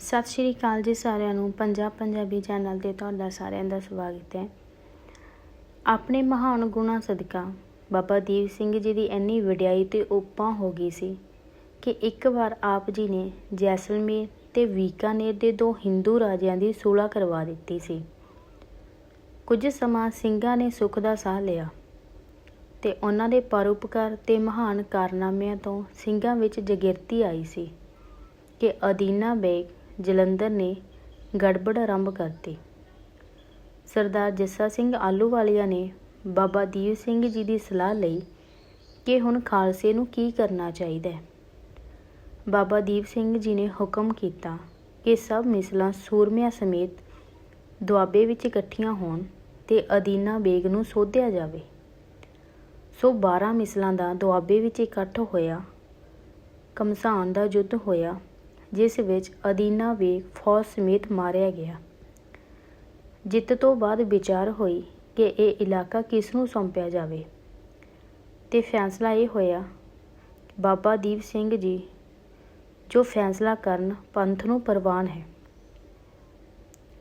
ਸਤਿ ਸ਼੍ਰੀ ਅਕਾਲ ਜੀ ਸਾਰਿਆਂ ਨੂੰ, ਪੰਜਾਬ ਪੰਜਾਬੀ ਚੈਨਲ ਤੇ ਤੁਹਾਡਾ ਸਾਰਿਆਂ ਦਾ ਸਵਾਗਤ ਹੈ। ਆਪਣੇ ਮਹਾਨ ਗੁਣਾਂ ਸਦਕਾ ਬਾਬਾ ਦੀਪ ਸਿੰਘ ਜੀ ਦੀ ਇੰਨੀ ਵਡਿਆਈ ਤੇ ਉਪਮਾ ਹੋ ਗਈ ਸੀ ਕਿ ਇੱਕ ਵਾਰ ਆਪ ਜੀ ਨੇ ਜੈਸਲਮੇਰ ਤੇ ਵੀਕਾਨੇਰ ਦੇ ਦੋ ਹਿੰਦੂ ਰਾਜਿਆਂ ਦੀ ਸੁਲ੍ਹਾ ਕਰਵਾ ਦਿੱਤੀ ਸੀ। ਕੁਝ ਸਮਾਂ ਸਿੰਘਾਂ ਨੇ ਸੁੱਖ ਦਾ ਸਾਹ ਲਿਆ ਤੇ ਉਹਨਾਂ ਦੇ ਪਰਉਪਕਾਰ ਤੇ ਮਹਾਨ ਕਾਰਨਾਮਿਆਂ ਤੋਂ ਸਿੰਘਾਂ ਵਿੱਚ ਜਗਿਰਤੀ ਆਈ ਸੀ ਕਿ ਅਦੀਨਾ ਬੇਗ ਜਲੰਧਰ ਨੇ ਗੜਬੜ ਆਰੰਭ ਕਰਤੀ। ਸਰਦਾਰ ਜੱਸਾ ਸਿੰਘ ਆਲੂਵਾਲੀਆ ਨੇ ਬਾਬਾ ਦੀਪ ਸਿੰਘ ਜੀ ਦੀ ਸਲਾਹ ਲਈ ਕਿ ਹੁਣ ਖਾਲਸੇ ਨੂੰ ਕੀ ਕਰਨਾ ਚਾਹੀਦਾ ਹੈ। ਬਾਬਾ ਦੀਪ ਸਿੰਘ ਜੀ ਨੇ ਹੁਕਮ ਕੀਤਾ ਕਿ ਸਭ ਮਿਸਲਾਂ ਸੂਰਮਿਆਂ ਸਮੇਤ ਦੁਆਬੇ ਵਿੱਚ ਇਕੱਠੀਆਂ ਹੋਣ ਤੇ ਅਦੀਨਾ ਬੇਗ ਨੂੰ ਸੋਧਿਆ ਜਾਵੇ। ਸੋ 12 ਮਿਸਲਾਂ ਦਾ ਦੁਆਬੇ ਵਿੱਚ ਇਕੱਠ ਹੋਇਆ ਕਮਸਾਨ ਦਾ ਯੁੱਧ ਹੋਇਆ ਜਿਸ ਵਿੱਚ ਅਦੀਨਾ ਬੇਗ ਫੌਜ ਸਮੇਤ ਮਾਰਿਆ ਗਿਆ। ਜਿੱਤ ਤੋਂ ਬਾਅਦ ਵਿਚਾਰ ਹੋਈ ਕਿ ਇਹ ਇਲਾਕਾ ਕਿਸ ਨੂੰ ਸੌਂਪਿਆ ਜਾਵੇ। ਤੇ ਫੈਸਲਾ ਇਹ ਹੋਇਆ, ਬਾਬਾ ਦੀਪ ਸਿੰਘ ਜੀ, ਜੋ ਫੈਸਲਾ ਕਰਨ ਪੰਥ ਨੂੰ ਪ੍ਰਵਾਨ ਹੈ।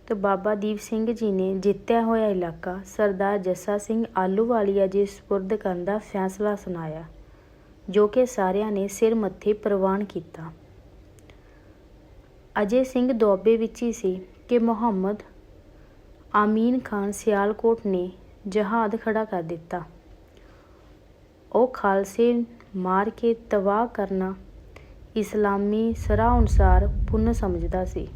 ਤੇ ਬਾਬਾ ਦੀਪ ਸਿੰਘ ਜੀ ਨੇ ਜਿੱਤਿਆ ਹੋਇਆ ਇਲਾਕਾ ਸਰਦਾਰ ਜੱਸਾ ਸਿੰਘ ਆਲੂਵਾਲੀਆ ਜੀ ਸਪੁਰਦ ਕਰਨ ਦਾ ਫੈਸਲਾ ਸੁਣਾਇਆ, ਜੋ ਕਿ ਸਾਰਿਆਂ ਨੇ ਸਿਰ ਮੱਥੇ ਪ੍ਰਵਾਨ ਕੀਤਾ। ਅਜੇ ਸਿੰਘ ਦੁਆਬੇ ਵਿੱਚ ਹੀ ਸੀ ਕਿ ਮੁਹੰਮਦ ਆਮੀਨ ਖਾਨ ਸਿਆਲਕੋਟ ਨੇ ਜਹਾਦ ਖੜਾ ਕਰ ਦਿੱਤਾ। ਉਹ ਖਾਲਸੇ ਮਾਰ ਕੇ ਤਬਾਹ ਕਰਨਾ ਇਸਲਾਮੀ ਸਰਾਹ ਅਨੁਸਾਰ ਪੁੰਨ ਸਮਝਦਾ ਸੀ।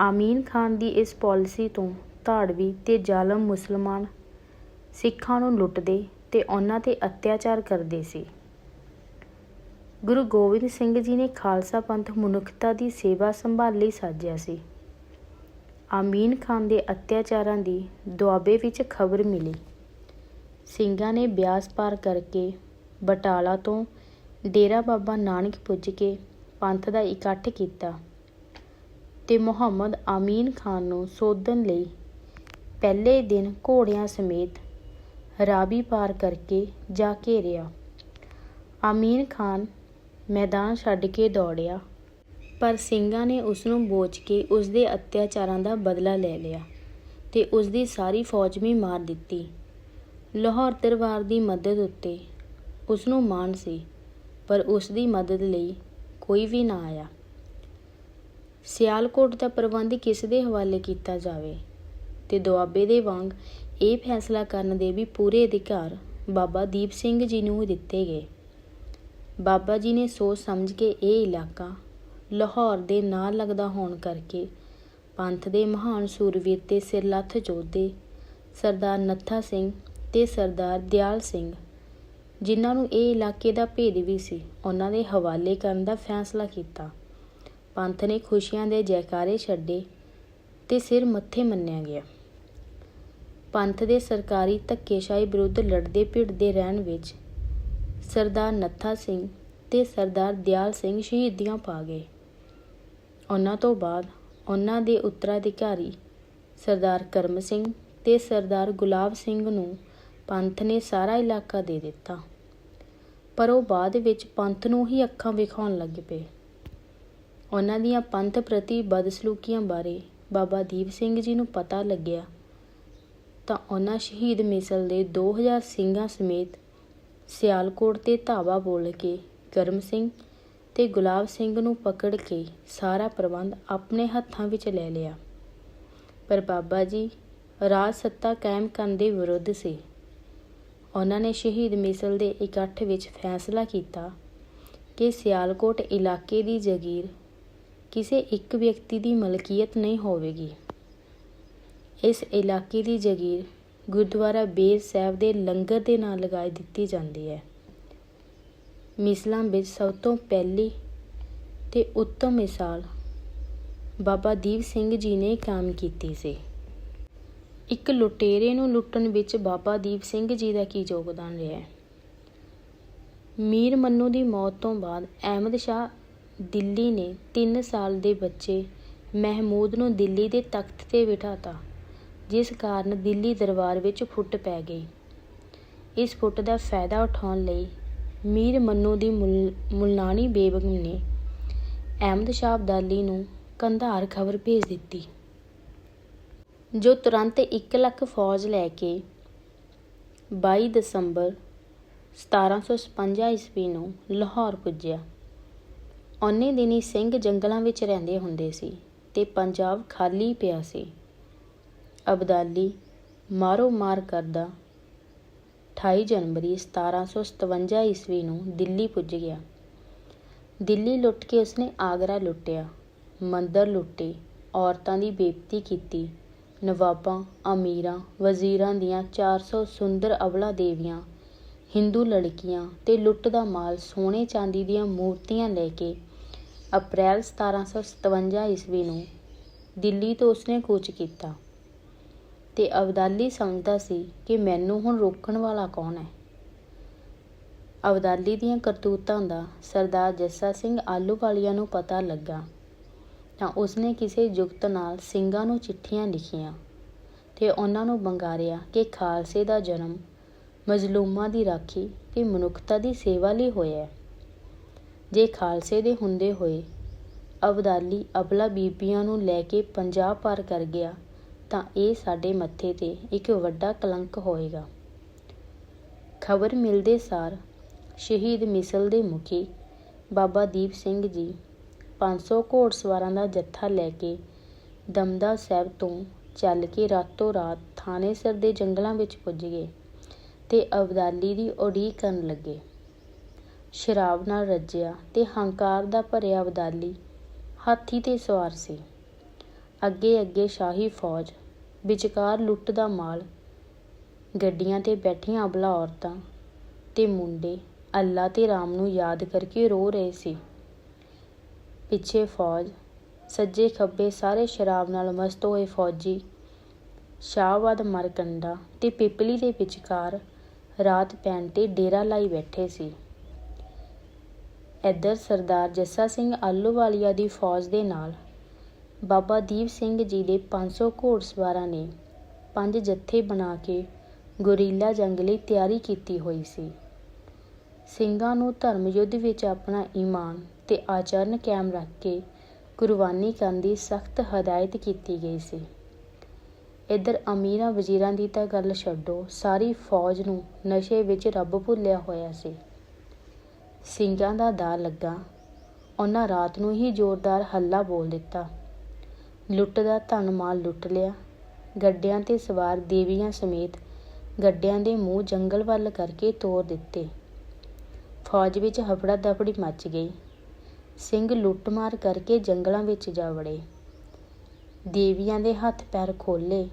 ਆਮੀਨ ਖਾਨ ਦੀ ਇਸ ਪਾਲਿਸੀ ਤੋਂ ਧਾੜਵੀ ਤੇ ਜ਼ਾਲਮ ਮੁਸਲਮਾਨ ਸਿੱਖਾਂ ਨੂੰ ਲੁੱਟਦੇ ਤੇ ਉਹਨਾਂ ਤੇ ਅਤਿਆਚਾਰ ਕਰਦੇ ਸੀ। ਗੁਰੂ ਗੋਬਿੰਦ ਸਿੰਘ ਜੀ ਨੇ ਖਾਲਸਾ ਪੰਥ ਮਨੁੱਖਤਾ ਦੀ ਸੇਵਾ ਸੰਭਾਲ ਲਈ ਸਾਜਿਆ ਸੀ। ਆਮੀਨ ਖਾਨ ਦੇ ਅਤਿਆਚਾਰਾਂ ਦੀ ਦੁਆਬੇ ਵਿੱਚ ਖਬਰ ਮਿਲੀ। ਸਿੰਘਾਂ ਨੇ ਬਿਆਸ ਪਾਰ ਕਰਕੇ ਬਟਾਲਾ ਤੋਂ ਡੇਰਾ ਬਾਬਾ ਨਾਨਕ ਪੁੱਜ ਕੇ ਪੰਥ ਦਾ ਇਕੱਠ ਕੀਤਾ ਤੇ ਮੁਹੰਮਦ ਆਮੀਨ ਖਾਨ ਨੂੰ ਸੋਧਣ ਲਈ ਪਹਿਲੇ ਦਿਨ ਘੋੜਿਆਂ ਸਮੇਤ ਰਾਬੀ ਪਾਰ ਕਰਕੇ ਜਾ ਘੇਰਿਆ ਆਮੀਨ ਖਾਨ ਮੈਦਾਨ ਛੱਡ ਕੇ ਦੌੜਿਆ। ਪਰ ਸਿੰਘਾਂ ਨੇ ਉਸ ਨੂੰ ਬੋਚ ਕੇ ਉਸ ਦੇ ਅਤਿਆਚਾਰਾਂ ਦਾ ਬਦਲਾ ਲੈ ਲਿਆ ਤੇ ਉਸ ਦੀ ਸਾਰੀ ਫੌਜ ਵੀ ਮਾਰ ਦਿੱਤੀ। ਲਾਹੌਰ ਦਰਬਾਰ ਦੀ ਮਦਦ ਉੱਤੇ ਉਸ ਨੂੰ ਮਾਣ ਸੀ, ਪਰ ਉਸ ਦੀ ਮਦਦ ਲਈ ਕੋਈ ਵੀ ਨਾ ਆਇਆ। ਸਿਆਲਕੋਟ ਦਾ ਪ੍ਰਬੰਧ ਕਿਸ ਦੇ ਹਵਾਲੇ ਕੀਤਾ ਜਾਵੇ ਤੇ ਦੁਆਬੇ ਦੇ ਵਾਂਗ ਇਹ ਫੈਸਲਾ ਕਰਨ ਦੇ ਵੀ ਪੂਰੇ ਅਧਿਕਾਰ ਬਾਬਾ ਦੀਪ ਸਿੰਘ ਜੀ ਨੂੰ ਦਿੱਤੇ ਗਏ। ਬਾਬਾ ਜੀ ਨੇ ਸੋਚ ਸਮਝ ਕੇ ਇਹ ਇਲਾਕਾ ਲਾਹੌਰ ਦੇ ਨਾਲ ਲੱਗਦਾ ਹੋਣ ਕਰਕੇ ਪੰਥ ਦੇ ਮਹਾਨ ਸੂਰਵੀਰ ਤੇ ਸਿਰਲੱਥ ਯੋਧੇ ਸਰਦਾਰ ਨੱਥਾ ਸਿੰਘ ਤੇ ਸਰਦਾਰ ਦਿਆਲ ਸਿੰਘ, ਜਿਨ੍ਹਾਂ ਨੂੰ ਇਹ ਇਲਾਕੇ ਦਾ ਭੇਦ ਵੀ ਸੀ, ਉਹਨਾਂ ਦੇ ਹਵਾਲੇ ਕਰਨ ਦਾ ਫੈਸਲਾ ਕੀਤਾ। ਪੰਥ ਨੇ ਖੁਸ਼ੀਆਂ ਦੇ ਜੈਕਾਰੇ ਛੱਡੇ ਤੇ ਸਿਰ ਮੱਥੇ ਮੰਨਿਆ ਗਿਆ। ਪੰਥ ਦੇ ਸਰਕਾਰੀ ਧੱਕੇਸ਼ਾਹੀ ਵਿਰੁੱਧ ਲੜਦੇ ਭਿੜਦੇ ਰਹਿਣ ਵਿੱਚ ਸਰਦਾਰ ਨੱਥਾ ਸਿੰਘ ਤੇ ਸਰਦਾਰ ਦਿਆਲ ਸਿੰਘ ਸ਼ਹੀਦੀਆਂ ਪਾ ਗਏ। ਉਹਨਾਂ ਤੋਂ ਬਾਅਦ ਉਹਨਾਂ ਦੇ ਉੱਤਰਾਧਿਕਾਰੀ ਸਰਦਾਰ ਕਰਮ ਸਿੰਘ ਤੇ ਸਰਦਾਰ ਗੁਲਾਬ ਸਿੰਘ ਨੂੰ ਪੰਥ ਨੇ ਸਾਰਾ ਇਲਾਕਾ ਦੇ ਦਿੱਤਾ। ਪਰ ਉਹ ਬਾਅਦ ਵਿੱਚ ਪੰਥ ਨੂੰ ਹੀ ਅੱਖਾਂ ਵਿਖਾਉਣ ਲੱਗ ਪਏ। ਉਹਨਾਂ ਦੀਆਂ ਪੰਥ ਪ੍ਰਤੀ ਬਦਸਲੂਕੀਆਂ ਬਾਰੇ ਬਾਬਾ ਦੀਪ ਸਿੰਘ ਜੀ ਨੂੰ ਪਤਾ ਲੱਗਿਆ ਤਾਂ ਉਹਨਾਂ ਸ਼ਹੀਦ ਮਿਸਲ ਦੇ 2000 ਸਿੰਘਾਂ ਸਮੇਤ ਸਿਆਲਕੋਟ ਤੇ ਧਾਵਾ ਬੋਲ ਕੇ ਕਰਮ ਸਿੰਘ ਤੇ ਗੁਲਾਬ ਸਿੰਘ ਨੂੰ ਪਕੜ ਕੇ ਸਾਰਾ ਪ੍ਰਬੰਧ ਆਪਣੇ ਹੱਥਾਂ ਵਿੱਚ ਲੈ ਲਿਆ। ਪਰ ਬਾਬਾ ਜੀ ਰਾਜ ਸੱਤਾ ਕਾਇਮ ਕਰਨ ਦੇ ਵਿਰੁੱਧ ਸੀ। ਉਹਨਾਂ ਨੇ ਸ਼ਹੀਦ ਮਿਸਲ ਦੇ ਇਕੱਠ ਵਿੱਚ ਫੈਸਲਾ ਕੀਤਾ ਕਿ ਸਿਆਲਕੋਟ ਇਲਾਕੇ ਦੀ ਜ਼ਗੀਰ ਕਿਸੇ ਇੱਕ ਵਿਅਕਤੀ ਦੀ ਮਲਕੀਅਤ ਨਹੀਂ ਹੋਵੇਗੀ। ਇਸ ਇਲਾਕੇ ਦੀ ਜ਼ਗੀਰ ਗੁਰਦੁਆਰਾ ਬੇਰ ਸਾਹਿਬ ਦੇ ਲੰਗਰ ਦੇ ਨਾਲ ਲਗਾਈ ਦਿੱਤੀ ਜਾਂਦੀ ਹੈ। ਮਿਸਲਾਂ ਵਿੱਚ ਸਭ ਤੋਂ ਪਹਿਲੀ ਤੇ ਉੱਤਮ ਮਿਸਾਲ ਬਾਬਾ ਦੀਪ ਸਿੰਘ ਜੀ ਨੇ ਕਾਇਮ ਕੀਤੀ ਸੀ। ਇੱਕ ਲੁਟੇਰੇ ਨੂੰ ਲੁੱਟਣ ਵਿੱਚ ਬਾਬਾ ਦੀਪ ਸਿੰਘ ਜੀ ਦਾ ਕੀ ਯੋਗਦਾਨ ਰਿਹਾ ਹੈ? ਮੀਰ ਮੰਨੂ ਦੀ ਮੌਤ ਤੋਂ ਬਾਅਦ ਅਹਿਮਦ ਸ਼ਾਹ ਦਿੱਲੀ ਨੇ 3 ਸਾਲ ਦੇ ਬੱਚੇ ਮਹਿਮੂਦ ਨੂੰ ਦਿੱਲੀ ਦੇ ਤਖਤ ਤੇ ਬਿਠਾਤਾ। ਜਿਸ ਕਾਰਨ ਦਿੱਲੀ ਦਰਬਾਰ ਵਿੱਚ ਫੁੱਟ ਪੈ ਗਈ। ਇਸ ਫੁੱਟ ਦਾ ਫਾਇਦਾ ਉਠਾਉਣ ਲਈ ਮੀਰ ਮੰਨੂ ਦੀ ਮੁਲ ਮੁਲਾਣੀ ਬੇਗਮ ਨੇ ਅਹਿਮਦ ਸ਼ਾਹ ਅਬਦਾਲੀ ਨੂੰ ਕੰਧਾਰ ਖਬਰ ਭੇਜ ਦਿੱਤੀ, ਜੋ ਤੁਰੰਤ 1 ਲੱਖ ਫੌਜ ਲੈ ਕੇ 22 ਦਸੰਬਰ 1756 ਈਸਵੀ ਨੂੰ ਲਾਹੌਰ ਪੁੱਜਿਆ। ਉਹਨੇ ਦਿਨੀ ਸਿੰਘ ਜੰਗਲਾਂ ਵਿੱਚ ਰਹਿੰਦੇ ਹੁੰਦੇ ਸੀ ਤੇ ਪੰਜਾਬ ਖਾਲੀ ਪਿਆ ਸੀ। ਅਬਦਾਲੀ ਮਾਰੋ ਮਾਰ ਕਰਦਾ। 28 ਜਨਵਰੀ 1757 ਈਸਵੀ ਨੂੰ ਦਿੱਲੀ ਪੁੱਜ ਗਿਆ। ਦਿੱਲੀ ਲੁੱਟ ਕੇ ਉਸਨੇ ਆਗਰਾ ਲੁੱਟਿਆ। ਮੰਦਰ ਲੁੱਟੇ, ਔਰਤਾਂ ਦੀ ਬੇਇੱਜ਼ਤੀ ਕੀਤੀ। ਨਵਾਬਾਂ, ਅਮੀਰਾਂ, ਵਜ਼ੀਰਾਂ ਦੀਆਂ 400 ਸੁੰਦਰ ਅਬਲਾ ਦੇਵੀਆਂ, ਹਿੰਦੂ ਲੜਕੀਆਂ ਤੇ ਲੁੱਟ ਦਾ ਮਾਲ ਸੋਨੇ ਚਾਂਦੀ ਦੀਆਂ ਮੂਰਤੀਆਂ ਲੈ ਕੇ ਅਪ੍ਰੈਲ 1757 ਈਸਵੀ ਨੂੰ ਦਿੱਲੀ ਤੋਂ ਉਸਨੇ ਕੂਚ ਕੀਤਾ। ਤੇ ਅਬਦਾਲੀ ਸਮਝਦਾ ਸੀ ਕਿ ਮੈਨੂੰ ਹੁਣ ਰੋਕਣ ਵਾਲਾ ਕੌਣ ਹੈ। ਅਬਦਾਲੀ ਦੀਆਂ ਕਰਤੂਤਾਂ ਦਾ ਸਰਦਾਰ ਜੱਸਾ ਸਿੰਘ ਆਲੂਵਾਲੀਆ ਨੂੰ ਪਤਾ ਲੱਗਾ ਤਾਂ ਉਸਨੇ ਕਿਸੇ ਜੁਗਤ ਨਾਲ ਸਿੰਘਾਂ ਨੂੰ ਚਿੱਠੀਆਂ ਲਿਖੀਆਂ ਤੇ ਉਹਨਾਂ ਨੂੰ ਬੰਗਾਰਿਆ ਕਿ ਖਾਲਸੇ ਦਾ ਜਨਮ ਮਜ਼ਲੂਮਾਂ ਦੀ ਰਾਖੀ ਤੇ ਮਨੁੱਖਤਾ ਦੀ ਸੇਵਾ ਲਈ ਹੋਇਆ ਜੇ ਖਾਲਸੇ ਦੇ ਹੁੰਦੇ ਹੋਏ ਅਬਦਾਲੀ ਅਬਲਾ ਬੀਬੀਆਂ ਨੂੰ ਲੈ ਕੇ ਪੰਜਾਬ ਪਾਰ ਕਰ ਗਿਆ ਤਾਂ ਇਹ ਸਾਡੇ ਮੱਥੇ ਤੇ ਇੱਕ ਵੱਡਾ ਕਲੰਕ ਹੋਏਗਾ। ਖਬਰ ਮਿਲਦੇ ਸਾਰ ਸ਼ਹੀਦ ਮਿਸਲ ਦੇ ਮੁਖੀ ਬਾਬਾ ਦੀਪ ਸਿੰਘ ਜੀ 500 ਘੋੜਸਵਾਰਾਂ ਦਾ ਜੱਥਾ ਲੈ ਕੇ ਦਮਦਾ ਸਾਹਿਬ ਤੋਂ ਚੱਲ ਕੇ ਰਾਤੋਂ ਰਾਤ ਥਾਣੇ ਥਾਣੇਸਰ ਦੇ ਜੰਗਲਾਂ ਵਿੱਚ ਪੁੱਜ ਗਏ ਤੇ ਅਬਦਾਲੀ ਦੀ ਉਡੀਕ ਕਰਨ ਲੱਗੇ। ਸ਼ਰਾਬ ਨਾਲ ਰੱਜਿਆ ਤੇ ਹੰਕਾਰ ਦਾ ਭਰਿਆ ਅਬਦਾਲੀ ਹਾਥੀ ਤੇ ਸਵਾਰ ਸੀ। ਅੱਗੇ ਅੱਗੇ ਸ਼ਾਹੀ ਫੌਜ ਵਿਚਕਾਰ ਲੁੱਟ ਦਾ ਮਾਲ, ਗੱਡੀਆਂ ਤੇ ਬੈਠੀਆਂ ਅਬਲਾ ਔਰਤਾਂ ਤੇ ਮੁੰਡੇ ਅੱਲਾ ਤੇ ਰਾਮ ਨੂੰ ਯਾਦ ਕਰਕੇ ਰੋ ਰਹੇ ਸੀ। ਪਿੱਛੇ ਫੌਜ, ਸੱਜੇ ਖੱਬੇ ਸਾਰੇ ਸ਼ਰਾਬ ਨਾਲ ਮਸਤ ਹੋਏ ਫੌਜੀ ਸ਼ਾਹਬਾਦ ਮਰਕੰਡਾ ਤੇ ਪਿਪਲੀ ਦੇ ਵਿਚਕਾਰ ਰਾਤ ਪੈਣ ਤੇ ਡੇਰਾ ਲਾਈ ਬੈਠੇ ਸੀ। ਇੱਧਰ ਸਰਦਾਰ ਜੱਸਾ ਸਿੰਘ ਆਲੂਵਾਲੀਆ ਦੀ ਫੌਜ ਦੇ ਨਾਲ ਬਾਬਾ ਦੀਪ ਸਿੰਘ ਜੀ ਦੇ 500 ਘੋੜਸਵਾਰਾਂ ਨੇ ਪੰਜ ਜੱਥੇ ਬਣਾ ਕੇ ਗੁਰੀਲਾ ਜੰਗ ਲਈ ਤਿਆਰੀ ਕੀਤੀ ਹੋਈ ਸੀ। ਸਿੰਘਾਂ ਨੂੰ ਧਰਮ ਯੁੱਧ ਵਿੱਚ ਆਪਣਾ ਈਮਾਨ ਤੇ ਆਚਰਨ ਕਾਇਮ ਰੱਖ ਕੇ ਕੁਰਬਾਨੀ ਕਰਨ ਦੀ ਸਖਤ ਹਦਾਇਤ ਕੀਤੀ ਗਈ ਸੀ। ਇੱਧਰ ਅਮੀਰਾਂ ਵਜ਼ੀਰਾਂ ਦੀ ਤਾਂ ਗੱਲ ਛੱਡੋ, ਸਾਰੀ ਫੌਜ ਨੂੰ ਨਸ਼ੇ ਵਿੱਚ ਰੱਬ ਭੁੱਲਿਆ ਹੋਇਆ ਸੀ। ਸਿੰਘਾਂ ਦਾ ਦਾ ਲੱਗਾ। ਉਹਨਾਂ ਰਾਤ ਨੂੰ ਹੀ ਜ਼ੋਰਦਾਰ ਹੱਲਾ ਬੋਲ ਦਿੱਤਾ। ਲੁੱਟ ਦਾ ਧਨ ਮਾਲ ਲੁੱਟ ਲਿਆ। ਗੱਡਿਆਂ ਤੇ ਸਵਾਰ ਦੇਵੀਆਂ ਸਮੇਤ ਗੱਡਿਆਂ ਦੇ ਮੂੰਹ ਜੰਗਲ ਵੱਲ ਕਰਕੇ ਤੋਰ ਦਿੱਤੇ। ਫੌਜ ਵਿੱਚ ਹਫੜਾ ਦਫੜੀ ਮਚ ਗਈ। ਸਿੰਘ ਲੁੱਟਮਾਰ ਕਰਕੇ ਜੰਗਲਾਂ ਵਿੱਚ ਜਾ ਵੜੇ। ਦੇਵੀਆਂ ਦੇ ਹੱਥ ਪੈਰ ਖੋਲੇ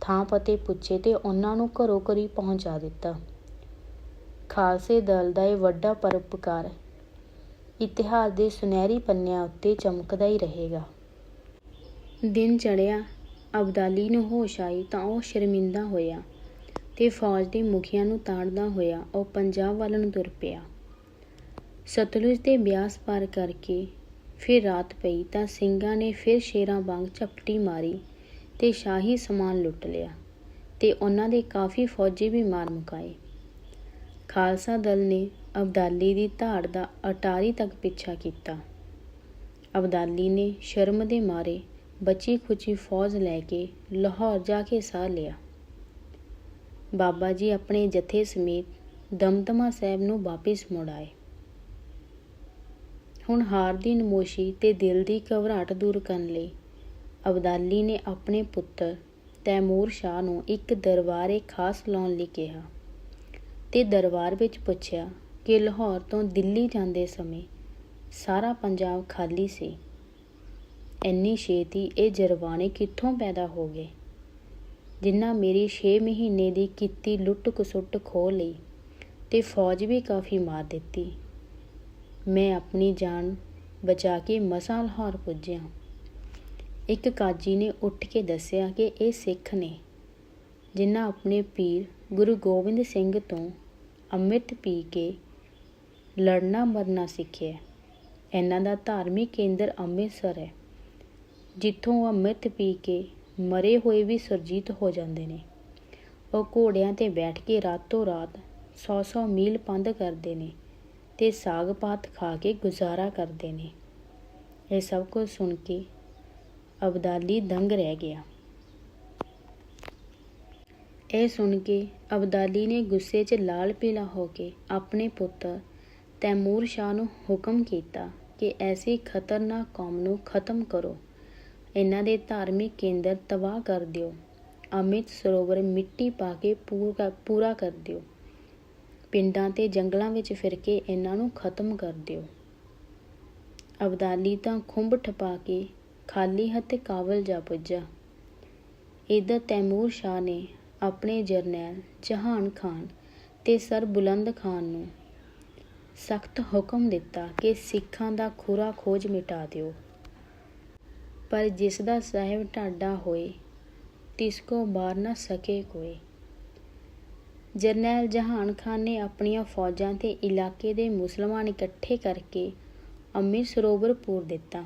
ਥਾਂ ਪਤੇ ਪੁੱਛੇ ਤੇ ਉਹਨਾਂ ਨੂੰ ਘਰੋ ਘਰੀ ਪਹੁੰਚਾ ਦਿੱਤਾ। ਖਾਲਸੇ ਦਲ ਦਾ ਇਹ ਵੱਡਾ ਪਰਉਪਕਾਰ ਇਤਿਹਾਸ ਦੇ ਸੁਨਹਿਰੀ ਪੰਨਿਆਂ ਉੱਤੇ ਚਮਕਦਾ ਹੀ ਰਹੇਗਾ। ਦਿਨ ਚੜ੍ਹਿਆ, ਅਬਦਾਲੀ ਨੂੰ ਹੋਸ਼ ਆਈ ਤਾਂ ਉਹ ਸ਼ਰਮਿੰਦਾ ਹੋਇਆ ਤੇ ਫੌਜ ਦੇ ਮੁਖੀਆਂ ਨੂੰ ਤਾੜਦਾ ਹੋਇਆ ਉਹ ਪੰਜਾਬ ਵੱਲ ਨੂੰ ਤੁਰ ਪਿਆ। ਸਤਲੁਜ ਤੇ ਬਿਆਸ ਪਾਰ ਕਰਕੇ ਫਿਰ ਰਾਤ ਪਈ ਤਾਂ ਸਿੰਘਾਂ ਨੇ ਫਿਰ ਸ਼ੇਰਾਂ ਵਾਂਗ ਝਪਟੀ ਮਾਰੀ ਤੇ ਸ਼ਾਹੀ ਸਮਾਨ ਲੁੱਟ ਲਿਆ ਤੇ ਉਹਨਾਂ ਦੇ ਕਾਫੀ ਫੌਜੀ ਵੀ ਮਾਰ ਮੁਕਾਏ। ਖਾਲਸਾ ਦਲ ਨੇ ਅਬਦਾਲੀ ਦੀ ਧਾੜ ਦਾ ਅਟਾਰੀ ਤੱਕ ਪਿੱਛਾ ਕੀਤਾ। ਅਬਦਾਲੀ ਨੇ ਸ਼ਰਮ ਦੇ ਮਾਰੇ ਬਚੀ ਖੁਚੀ ਫੌਜ ਲੈ ਕੇ ਲਾਹੌਰ ਜਾ ਕੇ ਸਾਹ ਲਿਆ। ਬਾਬਾ ਜੀ ਆਪਣੇ ਜਥੇ ਸਮੇਤ ਦਮਦਮਾ ਸਾਹਿਬ ਨੂੰ ਵਾਪਿਸ ਮੁੜ ਆਏ। ਹੁਣ ਹਾਰ ਦੀ ਨਮੋਸ਼ੀ ਤੇ ਦਿਲ ਦੀ ਘਬਰਾਹਟ ਦੂਰ ਕਰਨ ਲਈ ਅਬਦਾਲੀ ਨੇ ਆਪਣੇ ਪੁੱਤਰ ਤੈਮੂਰ ਸ਼ਾਹ ਨੂੰ ਇੱਕ ਦਰਬਾਰੇ ਖਾਸ ਲਾਉਣ ਲਈ ਕਿਹਾ ਤੇ ਦਰਬਾਰ ਵਿੱਚ ਪੁੱਛਿਆ ਕਿ ਲਾਹੌਰ ਤੋਂ ਦਿੱਲੀ ਜਾਂਦੇ ਸਮੇਂ ਸਾਰਾ ਪੰਜਾਬ ਖਾਲੀ ਸੀ। ਇੰਨੀ ਛੇਤੀ ਇਹ ਜਰਵਾਣੇ ਕਿੱਥੋਂ ਪੈਦਾ ਹੋ ਗਏ? ਜਿਨ੍ਹਾਂ ਮੇਰੀ 6 ਮਹੀਨੇ ਦੀ ਕੀਤੀ ਲੁੱਟ ਕਸੁੱਟ ਖੋ ਲਈ ਤੇ ਫੌਜ ਵੀ ਕਾਫੀ ਮਾਰ ਦਿੱਤੀ। ਮੈਂ ਆਪਣੀ ਜਾਨ ਬਚਾ ਕੇ ਮਸਾਂ ਲਾਹੌਰ ਪੁੱਜਿਆ। ਇੱਕ ਕਾਜੀ ਨੇ ਉੱਠ ਕੇ ਦੱਸਿਆ ਕਿ ਇਹ ਸਿੱਖ ਨੇ, ਜਿਨ੍ਹਾਂ ਆਪਣੇ ਪੀਰ ਗੁਰੂ ਗੋਬਿੰਦ ਸਿੰਘ ਤੋਂ ਅੰਮ੍ਰਿਤ ਪੀ ਕੇ ਲੜਨਾ ਮਰਨਾ ਸਿੱਖਿਆ। ਇਹਨਾਂ ਦਾ ਧਾਰਮਿਕ ਕੇਂਦਰ ਅੰਮ੍ਰਿਤਸਰ ਹੈ। ਜਿੱਥੋਂ ਉਹ ਅੰਮ੍ਰਿਤ ਪੀ ਕੇ ਮਰੇ ਹੋਏ ਵੀ ਸੁਰਜੀਤ ਹੋ ਜਾਂਦੇ ਨੇ। ਉਹ ਘੋੜਿਆਂ ਤੇ ਬੈਠ ਕੇ ਰਾਤੋਂ ਰਾਤ 100-100 ਮੀਲ ਪੰਧ ਕਰਦੇ ਨੇ ਤੇ ਸਾਗ ਪਾਤ ਖਾ ਕੇ ਗੁਜ਼ਾਰਾ ਕਰਦੇ ਨੇ। ਇਹ ਸਭ ਕੁਝ ਸੁਣ ਕੇ ਅਬਦਾਲੀ ਦੰਗ ਰਹਿ ਗਿਆ। ਇਹ ਸੁਣ ਕੇ ਅਬਦਾਲੀ ਨੇ ਗੁੱਸੇ 'ਚ ਲਾਲ ਪੀਲਾ ਹੋ ਕੇ ਆਪਣੇ ਪੁੱਤਰ ਤੈਮੂਰ ਸ਼ਾਹ ਨੂੰ ਹੁਕਮ ਕੀਤਾ ਕਿ ਐਸੀ ਖਤਰਨਾਕ ਕੌਮ ਨੂੰ ਖਤਮ ਕਰੋ। ਇਹਨਾਂ ਦੇ ਧਾਰਮਿਕ ਕੇਂਦਰ ਤਬਾਹ ਕਰ ਦਿਓ। ਅਮਿਤ ਸਰੋਵਰ ਮਿੱਟੀ ਪਾ ਕੇ ਪੂਰਾ ਪੂਰਾ ਕਰ ਦਿਓ। ਪਿੰਡਾਂ ਤੇ ਜੰਗਲਾਂ ਵਿੱਚ ਫਿਰ ਕੇ ਇਹਨਾਂ ਨੂੰ ਖਤਮ ਕਰ ਦਿਓ। ਅਬਦਾਲੀ ਤਾਂ ਖੁੰਭ ਠਪਾ ਕੇ ਖਾਲੀ ਹੱਥ ਕਾਬਲ ਜਾ ਪੁੱਜਾ। ਇਧਰ ਤੈਮੂਰ ਸ਼ਾਹ ਨੇ ਆਪਣੇ ਜਰਨੈਲ ਜਹਾਨ ਖਾਨ ਤੇ ਸਰ ਬੁਲੰਦ ਖਾਨ ਨੂੰ ਸਖਤ ਹੁਕਮ ਦਿੱਤਾ ਕਿ ਸਿੱਖਾਂ ਦਾ ਖੁਰਾ ਖੋਜ ਮਿਟਾ ਦਿਓ। ਪਰ ਜਿਸ ਦਾ ਸਾਹਿਬ ਢਾਡਾ ਹੋਏ, ਤਿਸ ਕੋ ਮਾਰ ਨਾ ਸਕੇ ਕੋਈ। ਜਰਨੈਲ ਜਹਾਨ ਖਾਨ ਨੇ ਆਪਣੀਆਂ ਫੌਜਾਂ ਤੇ ਇਲਾਕੇ ਦੇ ਮੁਸਲਮਾਨ ਇਕੱਠੇ ਕਰਕੇ ਅੰਮ੍ਰਿਤ ਸਰੋਵਰ ਪੂਰ ਦਿੱਤਾ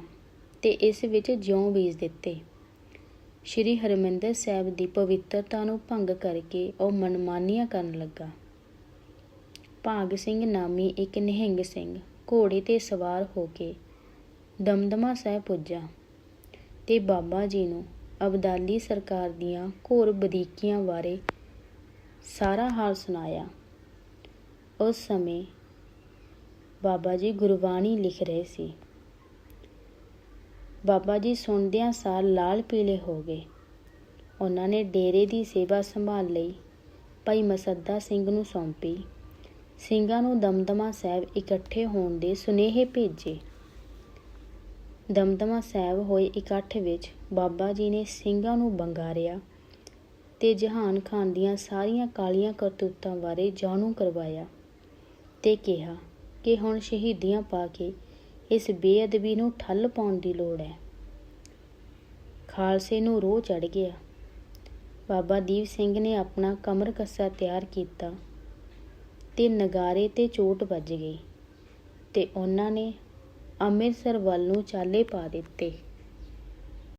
ਤੇ ਇਸ ਵਿੱਚ ਜਿਉਂ ਬੀਜ ਦਿੱਤੇ। ਸ਼੍ਰੀ ਹਰਮਿੰਦਰ ਸਾਹਿਬ ਦੀ ਪਵਿੱਤਰਤਾ ਨੂੰ ਭੰਗ ਕਰਕੇ ਉਹ ਮਨਮਾਨੀਆਂ ਕਰਨ ਲੱਗਾ। ਭਾਗ ਸਿੰਘ ਨਾਮੀ ਇੱਕ ਨਿਹੰਗ ਸਿੰਘ ਘੋੜੇ ਤੇ ਸਵਾਰ ਹੋ ਕੇ ਦਮਦਮਾ ਸਾਹਿਬ ਪੁੱਜਾ। ਤੇ ਬਾਬਾ ਜੀ ਨੂੰ ਅਬਦਾਲੀ ਸਰਕਾਰ ਦੀਆਂ ਘੋਰ ਬਰੀਕੀਆਂ ਬਾਰੇ ਸਾਰਾ ਹਾਲ ਸੁਣਾਇਆ। ਉਸ ਸਮੇਂ ਬਾਬਾ ਜੀ ਗੁਰਬਾਣੀ ਲਿਖ ਰਹੇ ਸੀ। ਬਾਬਾ ਜੀ ਸੁਣਦਿਆਂ ਸਾਰ ਲਾਲ ਪੀਲੇ ਹੋ ਗਏ। ਉਹਨਾਂ ਨੇ ਡੇਰੇ ਦੀ ਸੇਵਾ ਸੰਭਾਲ ਲਈ ਭਾਈ ਮਸੱਦਾ ਸਿੰਘ ਨੂੰ ਸੌਂਪੀ। ਸਿੰਘਾਂ ਨੂੰ ਦਮਦਮਾ ਸਾਹਿਬ ਇਕੱਠੇ ਹੋਣ ਦੇ ਸੁਨੇਹੇ ਭੇਜੇ। ਦਮਦਮਾ ਸਾਹਿਬ ਹੋਏ ਇਕੱਠ ਵਿੱਚ ਬਾਬਾ ਜੀ ਨੇ ਸਿੰਘਾਂ ਨੂੰ ਬੰਗਾਰਿਆ ਤੇ ਜਹਾਨ ਖਾਨ ਦੀਆਂ ਸਾਰੀਆਂ ਕਾਲੀਆਂ ਕਰਤੂਤਾਂ ਬਾਰੇ ਜਾਣੂ ਕਰਵਾਇਆ ਤੇ ਕਿਹਾ ਕਿ ਹੁਣ ਸ਼ਹੀਦੀਆਂ ਪਾ ਕੇ ਇਸ ਬੇਅਦਬੀ ਨੂੰ ਠੱਲ ਪਾਉਣ ਦੀ ਲੋੜ ਹੈ। ਖਾਲਸੇ ਨੂੰ ਰੋਹ ਚੜ ਗਿਆ। ਬਾਬਾ ਦੀਪ ਸਿੰਘ ਨੇ ਆਪਣਾ ਕਮਰ ਕੱਸਾ ਤਿਆਰ ਕੀਤਾ ਤੇ ਨਗਾਰੇ ਤੇ ਚੋਟ ਵੱਜ ਗਈ ਤੇ ਉਹਨਾਂ ਨੇ ਅੰਮ੍ਰਿਤਸਰ ਵੱਲ ਨੂੰ ਚਾਲੇ ਪਾ ਦਿੱਤੇ।